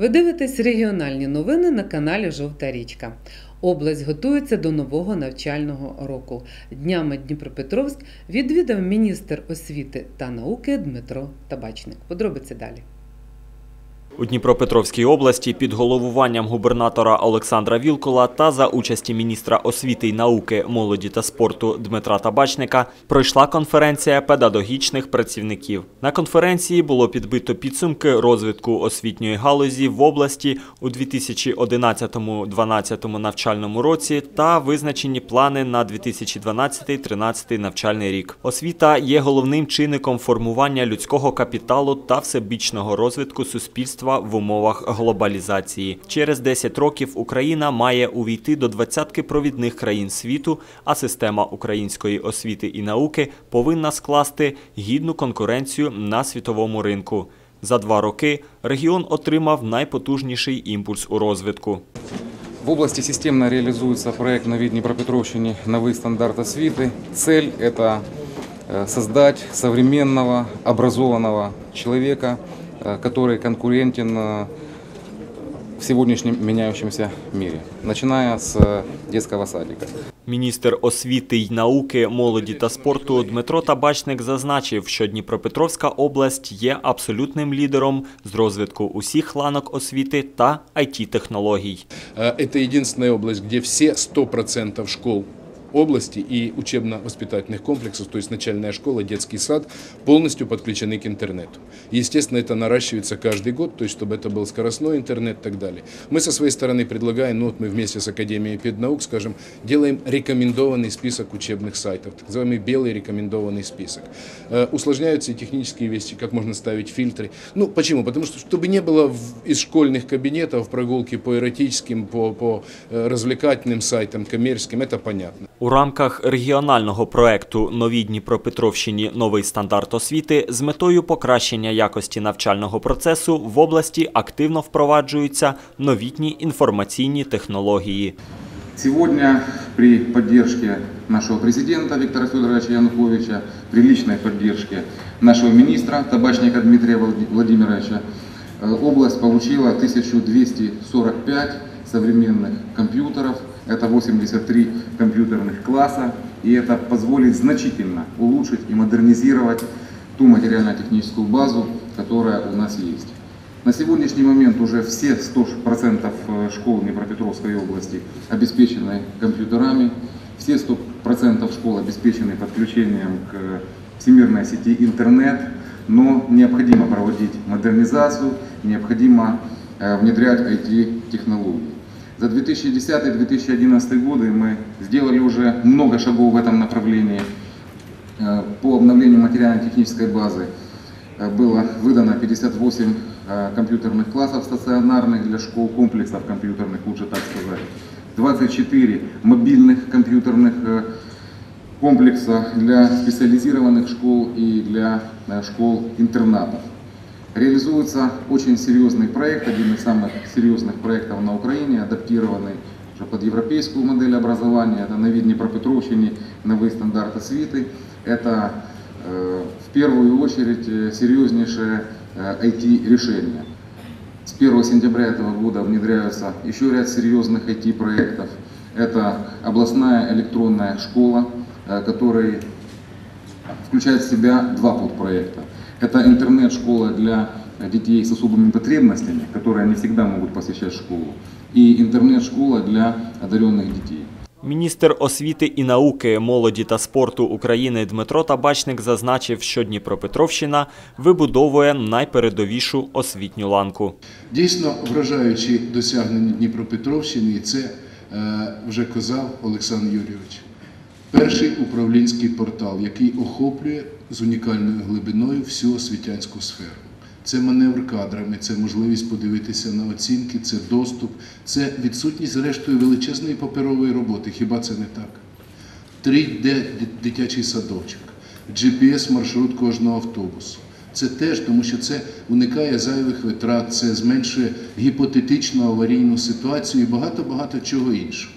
Ви дивитесь регіональні новини на каналі Жовта річка. Область готується до нового навчального року. Днями Дніпропетровськ відвідав міністр освіти та науки Дмитро Табачник. Подробиці далі. У Дніпропетровській області під головуванням губернатора Олександра Вілкула та за участі міністра освіти й науки, молоді та спорту Дмитра Табачника пройшла конференція педагогічних працівників. На конференції було підбито підсумки розвитку освітньої галузі в області у 2011-2012 навчальному році та визначені плани на 2012-2013 навчальний рік. Освіта є головним чинником формування людського капіталу та всебічного розвитку суспільства в умовах глобалізації. Через 10 років Україна має увійти до двадцятки провідних країн світу, а система української освіти і науки повинна скласти гідну конкуренцію на світовому ринку. За два роки регіон отримав найпотужніший імпульс у розвитку. В области системно реализуется проект «Нові Дніпропетровщині. Новий стандарт освіти». Цель – это э, создать современного, образованного человека, э, который конкурентен э, в сегодняшнем меняющемся мире, начиная с э, детского садика. Міністр освіти й науки, молоді та спорту Дмитро Табачник зазначив, що Дніпропетровська область є абсолютним лідером з розвитку усіх ланок освіти та IT-технологій. Э, Это единственная область, где все 100% школ области и учебно-воспитательных комплексов, то есть начальная школа, детский сад, полностью подключены к интернету. Естественно, это наращивается каждый год, то есть чтобы это был скоростной интернет и так далее. Мы со своей стороны предлагаем, ну вот мы вместе с Академией педнаук, скажем, делаем рекомендованный список учебных сайтов, так называемый белый рекомендованный список. Э, Усложняются и технические вещи, как можно ставить фильтры. Ну, почему? Потому что, чтобы не было в- из школьных кабинетов прогулки по эротическим, по, по э, развлекательным сайтам, коммерческим, это понятно. У рамках регіонального проекту Новій Дніпропетровщині новий стандарт освіти з метою покращення якості навчального процесу в області активно впроваджуються новітні інформаційні технології. Сегодня при поддержке нашего президента Виктора Федоровича Януковича, при личной поддержке нашего министра Табачника Дмитрия Влад- Владимировича, э, область получила 1245 современных компьютеров, это 83 компьютерных класса, и это позволит значительно улучшить и модернизировать ту материально-техническую базу, которая у нас есть. На сегодняшний момент уже все 100% школ Днепропетровской области обеспечены компьютерами, все 100% школ обеспечены подключением к всемирной сети интернет, но необходимо проводить модернизацию, необходимо э, внедрять IT-технологии. За 2010-2011 годы мы сделали уже много шагов в этом направлении. Э, По обновлению материально-технической базы э, было выдано 58 э, компьютерных классов стационарных для школ, комплексов компьютерных, лучше так сказать. 24 мобильных компьютерных комплекса для специализированных школ и для школ-интернатов. Реализуется очень серьезный проект, один из самых серьезных проектов на Украине, адаптированный уже под европейскую модель образования. Это на видне Пропетровщине, новый стандарт освиты. Это э, в первую очередь э, серьезнейшее э, IT-решение. С 1 сентября этого года внедряются еще ряд серьезных IT-проектов. Это областная электронная школа, э, который включает в себя два подпроекта. Это интернет-школа для детей с особыми потребностями, которые не всегда могут посещать школу, и интернет-школа для одаренных детей. Міністр освіти і науки, молоді та спорту України Дмитро Табачник зазначив, що Дніпропетровщина вибудовує найпередовішу освітню ланку. Дійсно вражаючі досягнення Дніпропетровщини, і це е, вже казав Олександр Юрійович. Перший управлінський портал, який охоплює з унікальною глибиною всю освітянську сферу. Це маневр кадрами, це можливість подивитися на оцінки, це доступ, це відсутність, зрештою, величезної паперової роботи. Хіба це не так? 3D дитячий садочок, GPS-маршрут кожного автобусу. Це теж, тому що це уникає зайвих витрат, це зменшує гіпотетичну аварійну ситуацію і багато-багато чого іншого.